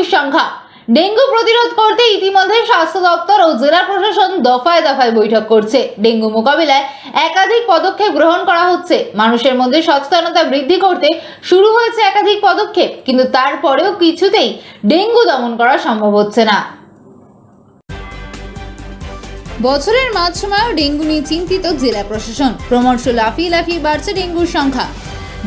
রোগীর সংখ্যা। ডেঙ্গু প্রতিরোধ করতে ইতিমধ্যে স্বাস্থ্য দপ্তর ও জেলা প্রশাসন দফায় দফায় বৈঠক করছে। ডেঙ্গু মোকাবিলায় একাধিক পদক্ষেপ গ্রহণ করা হচ্ছে। মানুষের মধ্যে সচেতনতা বৃদ্ধি করতে শুরু হয়েছে একাধিক পদক্ষেপ, কিন্তু তারপরেও কিছুতেই ডেঙ্গু দমন করা সম্ভব হচ্ছে না। বছরের মাঝ সময়েও ডেঙ্গু নিয়ে চিন্তিত জেলা প্রশাসন। ক্রমশ লাফিয়ে লাফিয়ে বাড়ছে ডেঙ্গুর সংখ্যা।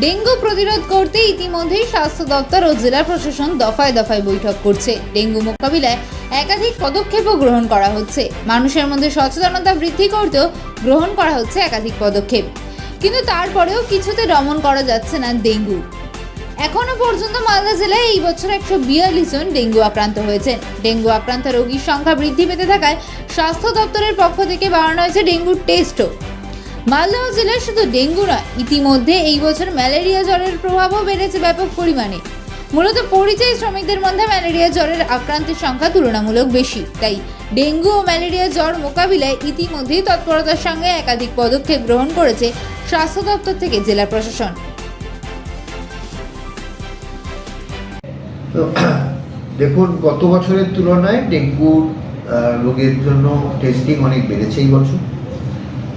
ডেঙ্গু প্রতিরোধ করতে ইতিমধ্যেই স্বাস্থ্য দপ্তর ও জেলা প্রশাসন দফায় দফায় বৈঠক করছে। ডেঙ্গু মোকাবিলায় একাধিক পদক্ষেপও গ্রহণ করা হচ্ছে। মানুষের মধ্যে সচেতনতা বৃদ্ধি করতেও গ্রহণ করা হচ্ছে একাধিক পদক্ষেপ। কিন্তু তারপরেও কিছুতে দমন করা যাচ্ছে না ডেঙ্গু। এখনও পর্যন্ত মালদা জেলায় এই বছর একশো বিয়াল্লিশ জন ডেঙ্গু আক্রান্ত হয়েছেন ডেঙ্গু আক্রান্ত রোগীর সংখ্যা বৃদ্ধি পেতে থাকায় স্বাস্থ্য দপ্তরের পক্ষ থেকে বাড়ানো হয়েছে ডেঙ্গুর টেস্টও। মালদহ জেলায় শুধু ডেঙ্গু নয়, ইতিমধ্যে এই বছর ম্যালেরিয়া জ্বরের প্রভাবও বেড়েছে ব্যাপক পরিমাণে। মূলত পরিযায়ী শ্রমিকদের মধ্যে ম্যালেরিয়া জ্বরের আক্রান্তের সংখ্যা তুলনামূলক বেশি। তাই ডেঙ্গু ও ম্যালেরিয়া জ্বর মোকাবিলায় ইতিমধ্যেই তৎপরতার সঙ্গে একাধিক পদক্ষেপ গ্রহণ করেছে স্বাস্থ্য দপ্তর থেকে জেলা প্রশাসন। দেখুন, গত বছরের তুলনায় ডেঙ্গুর রোগের জন্য টেস্টিং অনেক বেড়েছে এই বছর।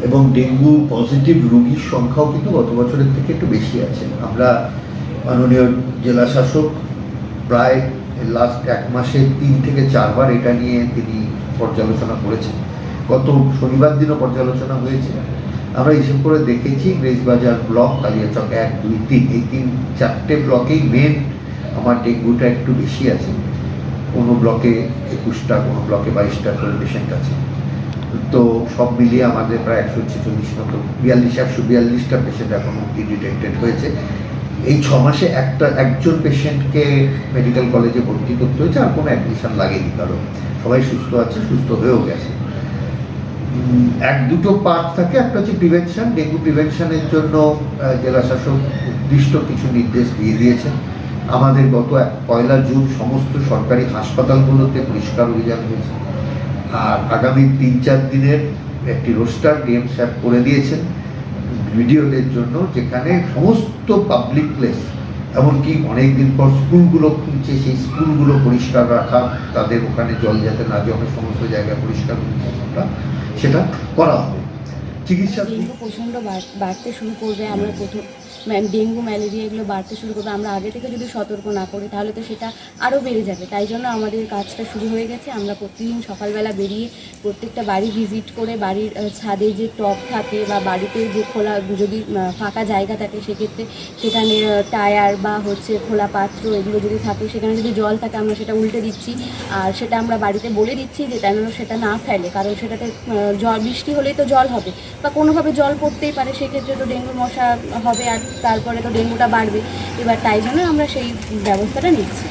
এবং ডেঙ্গু পজিটিভ রোগীর সংখ্যাও কিন্তু গত বছরের থেকে একটু বেশি আছে। আমরা মাননীয় জেলা শাসক প্রায় লাস্ট এক মাসে তিন থেকে চারবার এটা নিয়ে তিনি পর্যালোচনা করেছেন। গত শনিবার দিনও পর্যালোচনা হয়েছে। আমরা হিসেব করে দেখেছি ব্রেজবাজার ব্লক, কালিয়াচক এক, দুই, তিন, এই তিন, চারটে ব্লকেই মেন আমার ডেঙ্গুটা একটু বেশি আছে। কোনো ব্লকে একুশটা, কোনো ব্লকে বাইশটা করে পেশেন্ট আছে। তো সব মিলিয়ে আমাদের প্রায় একশো ছেচল্লিশ মতো, বিয়াল্লিশ, একশো বিয়াল্লিশটা পেশেন্ট এখন অব্দি ডিটেক্টেড হয়েছে। এই ছ মাসে একটা, একজন পেশেন্টকে মেডিকেল কলেজে ভর্তি করতে হয়েছে, আর কোনো অ্যাডমিশন লাগেনি কারণ সবাই সুস্থ আছে, সুস্থ হয়েও গেছে। এক দুটো পার্ট থাকে, একটা হচ্ছে প্রিভেনশন ডেঙ্গু প্রিভেনশনের জন্য জেলা শাসক নির্দিষ্ট কিছু নির্দেশ দিয়ে দিয়েছেন। আমাদের গত পয়লা জুন সমস্ত সরকারি হাসপাতালগুলোতে পরিষ্কার অভিযান হয়েছে। আর আগামী তিন চার দিনের একটি রোস্টার ডিএম স্যার করে দিয়েছেন ভিডিওদের জন্য, যেখানে সমস্ত পাবলিক প্লেস এমনকি অনেক দিন পর স্কুলগুলো খুলছে, সেই স্কুলগুলো পরিষ্কার রাখা, তাদের ওখানে জল যাতে না জমে, সমস্ত জায়গায় পরিষ্কার সেটা করা হবে। চিকিৎসা প্রচণ্ড বাড়তে শুরু করবে। আমরা প্রথম ডেঙ্গু, ম্যালেরিয়া এগুলো বাড়তে শুরু করবে। আমরা আগে থেকে যদি সতর্ক না করি, তাহলে তো সেটা আরও বেড়ে যাবে। তাই জন্য আমাদের কাজটা শুরু হয়ে গেছে। আমরা প্রতিদিন সকালবেলা বেরিয়ে প্রত্যেকটা বাড়ি ভিজিট করে বাড়ির ছাদে যে টব থাকে বা বাড়িতে যে খোলা, যদি ফাঁকা জায়গা থাকে, সেক্ষেত্রে সেখানে টায়ার বা হচ্ছে খোলা পাত্র এগুলো যদি থাকে, সেখানে যদি জল থাকে, আমরা সেটা উল্টে দিচ্ছি। আর সেটা আমরা বাড়িতে বলে দিচ্ছি যে যেন সেটা না ফেলে, কারণ সেটাতে জল বৃষ্টি হলেই তো জল হবে। বা কোনোভাবে জল পড়তেই পারে, সেক্ষেত্রে তো ডেঙ্গুর মশা হবে আর তারপরে তো ডেঙ্গুটা বাড়বে। এবার তাই জন্য আমরা সেই ব্যবস্থাটা নিচ্ছি।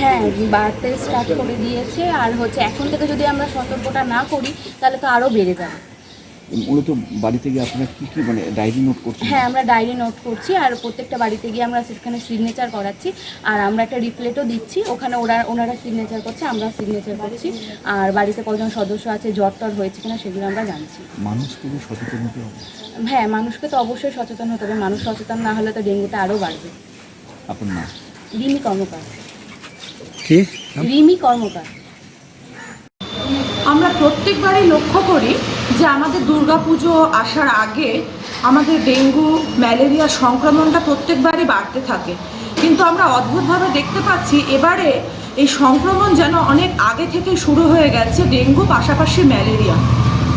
হ্যাঁ বাড়তে স্টার্ট করে দিয়েছে। আর হচ্ছে এখন থেকে যদি আমরা সতর্কটা না করি তাহলে তো আরও বেড়ে যাবে। মূলত বাড়িতে গিয়ে আপনারা কি কি মানে ডায়েরি নোট করছেন? হ্যাঁ আমরা ডায়েরি নোট করছি আর প্রত্যেকটা বাড়িতে গিয়ে আমরা সেখানে সিগনেচার করাচ্ছি। আর আমরা একটা রিপ্লেটও দিচ্ছি। ওখানে ওরা ওনারা সিগনেচার করছে আমরা সিগনেচার করছি। আর বাড়িতে কজন সদস্য আছে জ্বর টর হয়েছে কিনা সেগুলো আমরা জানছি। মানুষকে যে সচেতন হতে হবে। হ্যাঁ মানুষকে তো অবশ্যই সচেতন হতে হবে। মানুষ সচেতন না হলে তো ডেঙ্গুটা আরও বাড়বে। আপনার নাম? রিমি কর্মকার। কি? রিমি কর্মকার। আমরা প্রত্যেকবারই লক্ষ্য করি যে আমাদের দুর্গাপুজো আসার আগে আমাদের ডেঙ্গু, ম্যালেরিয়া সংক্রমণটা প্রত্যেকবারই বাড়তে থাকে। কিন্তু আমরা অদ্ভুতভাবে দেখতে পাচ্ছি এবারে এই সংক্রমণ যেন অনেক আগে থেকে শুরু হয়ে গেছে ডেঙ্গু, পাশাপাশি ম্যালেরিয়া।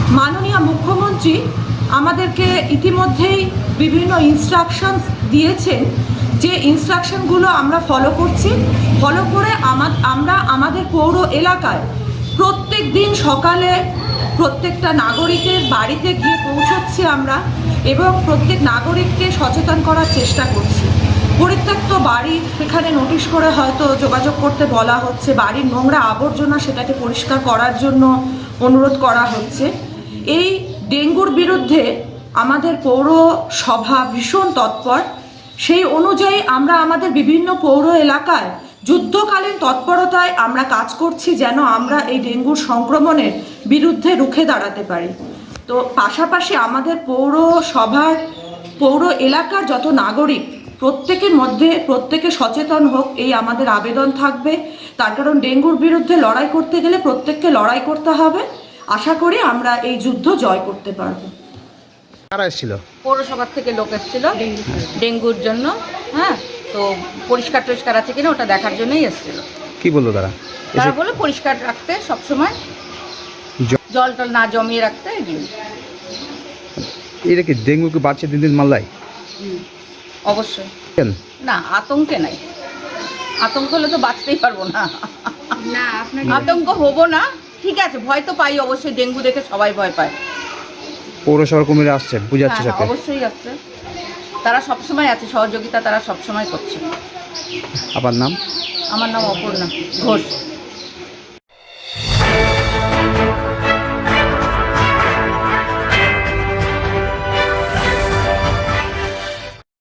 মাননীয় মুখ্যমন্ত্রী আমাদেরকে ইতিমধ্যেই বিভিন্ন ইনস্ট্রাকশনস দিয়েছেন যে ইনস্ট্রাকশনগুলো আমরা ফলো করছি। ফলো করে আমা- আমরা আমাদের পৌর এলাকায় প্রত্যেক দিন সকালে প্রত্যেকটা নাগরিকের বাড়িতে গিয়ে পৌঁছচ্ছি আমরা এবং প্রত্যেক নাগরিককে সচেতন করার চেষ্টা করছি। পরিত্যক্ত বাড়ি সেখানে নোটিশ করে হয়তো যোগাযোগ করতে বলা হচ্ছে, বাড়ির নোংরা আবর্জনা সেটাকে পরিষ্কার করার জন্য অনুরোধ করা হচ্ছে। এই ডেঙ্গুর বিরুদ্ধে আমাদের পৌরসভা ভীষণ তৎপর। সেই অনুযায়ী আমরা আমাদের বিভিন্ন পৌর এলাকায় যুদ্ধকালীন তৎপরতায় আমরা কাজ করছি যেন আমরা এই ডেঙ্গুর সংক্রমণের বিরুদ্ধে রুখে দাঁড়াতে পারি। তো পাশাপাশি আমাদের পৌরসভার পৌর এলাকার যত নাগরিক প্রত্যেকের মধ্যে প্রত্যেকে সচেতন হোক এই আমাদের আবেদন থাকবে। তার কারণ ডেঙ্গুর বিরুদ্ধে লড়াই করতে গেলে প্রত্যেককে লড়াই করতে হবে। আশা করি আমরা এই যুদ্ধ জয় করতে পারব। কারা এসেছিল? পৌরসভার থেকে লোক এসেছিল। ডেঙ্গুর জন্য হ্যাঁ। তো পরিষ্কার টরিষ্কার আছে কিনা ওটা দেখার জন্যই এসেছিল। কি বলল তারা? তারা এসে বলে পরিষ্কার রাখতে সবসময়। জল টল না জমিয়ে রাখতে এগুলো। এটা কি ডেঙ্গু কি বাড়ছে দিন দিন মালদায় অবশ্যই। না আতঙ্কে নাই। আতঙ্ক হলে তো বাঁচতেই পারব না। না আতঙ্ক হব না। ঠিক আছে ভয় তো পাই অবশ্যই ডেঙ্গু দেখে সবাই ভয় পায়। পৌরসভার কর্মীরা আসছে বুঝাচ্ছে অবশ্যই আছে তারা সবসময় আছে সহযোগিতা তারা সবসময় করছে। আপনার নাম? আমার নাম অপর্ণা ঘোষ।